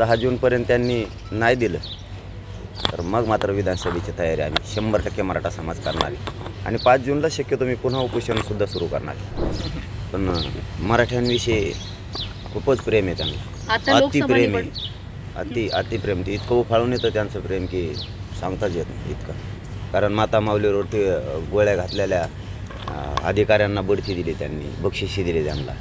सहा जूनपर्यंत त्यांनी नाही दिलं. तर मग मात्र विधानसभेची तयारी आम्ही शंभर टक्के मराठा समाज करणार आहे. आणि पाच जूनला शक्यतो मी पुन्हा उपोषणसुद्धा सुरू करणार आहे. पण मराठ्यांविषयी खूपच प्रेम आहे त्यांना. अतिप्रेम निवड आहे. अति अतिप्रेम ते इतकं उफाळून येतं त्यांचं प्रेम की सांगताच येत नाही इतकं. कारण माता माऊलीवरती गोळ्या घातलेल्या अधिकाऱ्यांना बढती दिली त्यांनी बक्षिशी दिली त्यांना.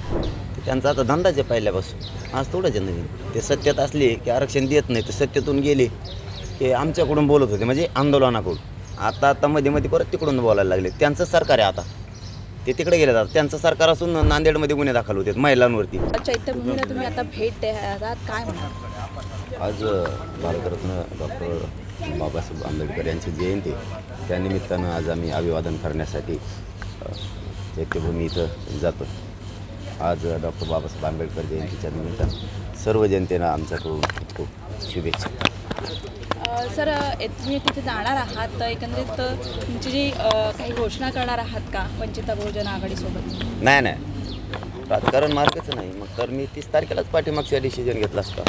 त्यांचा आता धंदाच आहे पहिल्यापासून आज थोडंच आहे नवीन ते सत्यात असले की आरक्षण देत नाही तर सत्यातून गेले की आमच्याकडून बोलत होते म्हणजे आंदोलनाकडून. आता आता मध्ये मध्ये परत तिकडून बोलायला लागले. त्यांचं सरकार आहे आता. ते तिकडे गेले जातात त्यांचं सरकार असून नांदेडमध्ये गुन्हे दाखल होते महिलांवरती. चैत्यभूमीला तुम्ही आता भेट काय आज भारतरत्न डॉक्टर बाबासाहेब आंबेडकर यांची जयंती. त्यानिमित्तानं आज आम्ही अभिवादन करण्यासाठी चैत्यभूमी इथं जातो. आज डॉक्टर बाबासाहेब आंबेडकर जयंतीच्या निमित्तानं सर्व जनतेनं आमच्याकडून खूप खूप शुभेच्छा. सर तुम्ही तिथे जाणार आहात तर एकंदरीत तुमची जी काही घोषणा करणार आहात का वंचित बहुजन आघाडीसोबत नाही नाही. राजकारण मार्गच नाही. मग तर मी तीस तारखेलाच पाठीमागचा डिसिजन घेतला असता.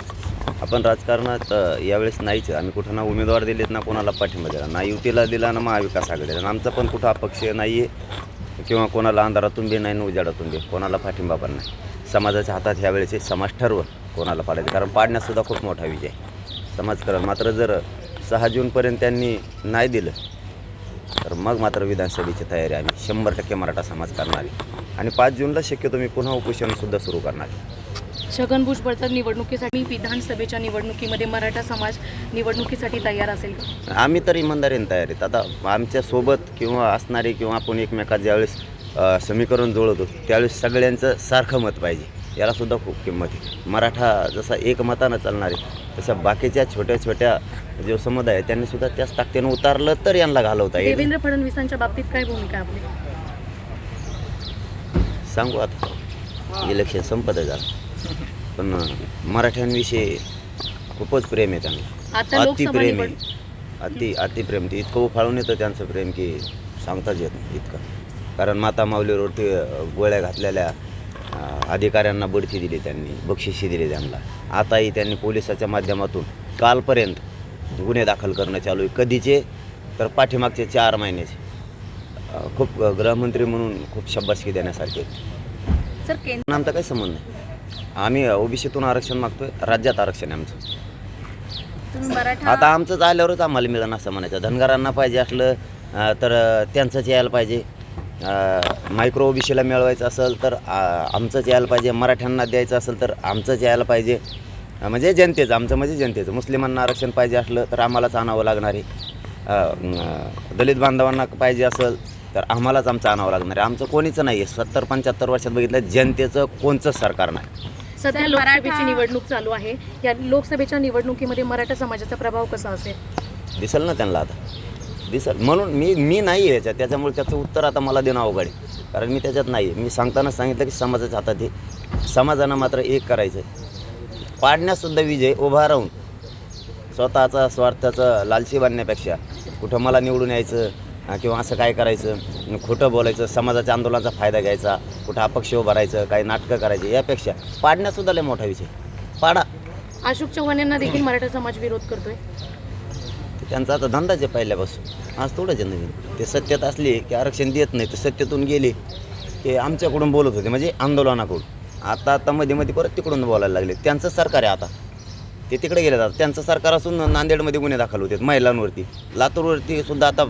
आपण राजकारणात यावेळेस नाहीच. आम्ही कुठं ना उमेदवार दिलेत ना कोणाला पाठिंबा दिला ना युतीला दिला ना महाविकास आघाडीला. आमचा पण कुठं अपक्ष नाही आहे किंवा कोणाला अंधारातून बी नाही ना उजाडातून बी. कोणाला पाठिंबा पण नाही. समाजाच्या हातात ह्यावेळेस वेळेचे समाज ठरवून कोणाला पाडायचं? कारण पाडण्यासुद्धा खूप मोठा विजय आहे. समाजकारण मात्र जर सहा जूनपर्यंत त्यांनी नाही दिलं तर मग मात्र विधानसभेची तयारी आम्ही शंभर टक्के मराठा समाज करणार आहे. आणि पाच जूनला शक्यतो मी पुन्हा उपोषणसुद्धा सुरू करणार आहे. छगन भुजबळच्या निवडणुकीसाठी विधानसभेच्या निवडणुकीमध्ये मराठा समाज निवडणुकीसाठी तयार असेल. का? आम्ही तर इमानदारीने तयार आहेत. आता आमच्यासोबत किंवा असणारे किंवा आपण एकमेकात ज्यावेळेस समीकरण जुळवतो त्यावेळेस सगळ्यांचं सारखं मत पाहिजे. यालासुद्धा खूप किंमत आहे. मराठा जसा एक मतानं चालणार आहे तसं बाकीच्या छोट्या छोट्या जो समुदाय आहे त्यांनी सुद्धा त्याच ताकदीनं उतारलं तर यांना घालवता येईल. देवेंद्र फडणवीसांच्या बाबतीत काय भूमिका आपली? सांगू आता. इलेक्शन संपत आहे झालं. पण मराठ्यांविषयी खूपच प्रेम आहे त्यांना. अतिप्रेम निवड आहे. अति अतिप्रेम ते इतकं उफाळून येतं त्यांचं प्रेम की सांगताच येत नाही इतकं. कारण माता माऊलीवरती अं, गोळ्या घातलेल्या अधिकाऱ्यांना बढती दिली त्यांनी बक्षिशी दिली त्यांना. आताही त्यांनी पोलिसाच्या माध्यमातून कालपर्यंत गुन्हे दाखल करणं चालू आहे. कधीचे? तर पाठीमागचे चार महिन्याचे. खूप गृहमंत्री म्हणून खूप शब्बासकी देण्यासारखे. सर आमचा काही संबंध नाही. आम्ही ओबीसीतून आरक्षण मागतोय राज्यात आरक्षण आहे आमचं. तुम्ही मराठा आता आमचंच आल्यावरच आम्हाला मिळणं असं म्हणायचं. धनगरांना पाहिजे असलं अं, तर त्यांचंच यायला पाहिजे. मायक्रो ओबीसीला मिळवायचं असेल तर आमचंच यायला पाहिजे. मराठ्यांना द्यायचं असेल तर आमचंच यायला पाहिजे. अं, म्हणजे जनतेचं आमचं म्हणजे जनतेचं. मुस्लिमांना आरक्षण पाहिजे असलं तर आम्हालाच आणावं लागणार आहे. अं, अं, दलित बांधवांना पाहिजे असेल तर आम्हालाच आमचं आणावं लागणार आहे. आमचं कोणीच नाही आहे सत्तर पंच्याहत्तर वर्षात बघितलं जनतेचं कोणचंच सरकार नाही. सध्या लोकसभेची निवडणूक चालू आहे. या लोकसभेच्या निवडणुकीमध्ये मराठा समाजाचा प्रभाव कसा असेल? दिसेल ना त्यांना आता. दिसेल. म्हणून मी मी नाही आहे याच्यात. त्याच्यामुळे त्याचं उत्तर आता मला देणं अवघड आहे. कारण मी त्याच्यात नाही आहे मी सांगताना सांगितलं की समाजाच्या हातात आहे समाजानं मात्र एक करायचं आहे पाडण्यासुद्धा विजय उभा राहून स्वतःचा स्वार्थाचं लालची बांधण्यापेक्षा कुठं मला निवडून यायचं किंवा असं काय करायचं? खोटं बोलायचं समाजाच्या आंदोलनाचा फायदा घ्यायचा कुठं अपक्ष उभं राहायचं काही नाटकं करायची यापेक्षा पाडण्यासुद्धा लय मोठा विषय. पाडा. अशोक चव्हाण यांना देखील मराठा समाज विरोध करतोय. त्यांचा आता धंदाच आहे पहिल्यापासून. आज थोडंच आहे नवीन. ते सत्यात असले की आरक्षण देत नाही तर सत्यातून गेले की आमच्याकडून बोलत होते म्हणजे आंदोलनाकडून. आता आता मध्ये मध्ये परत तिकडून बोलायला लागले. त्यांचं सरकार आहे आता. ते तिकडे गेले जातात त्यांचं सरकार असून नांदेडमध्ये गुन्हे दाखल होते महिलांवरती. लातूरवरती सुद्धा आता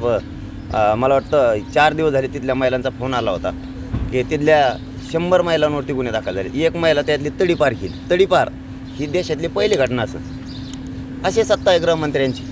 मला वाटतं चार दिवस झाले तिथल्या महिलांचा फोन आला होता की तिथल्या शंभर महिलांवरती गुन्हे दाखल झाले. एक महिला त्यातली तडीपार केली तडीपार ही देशातली पहिली घटना असं. अशी सत्ता आहे गृहमंत्र्यांची.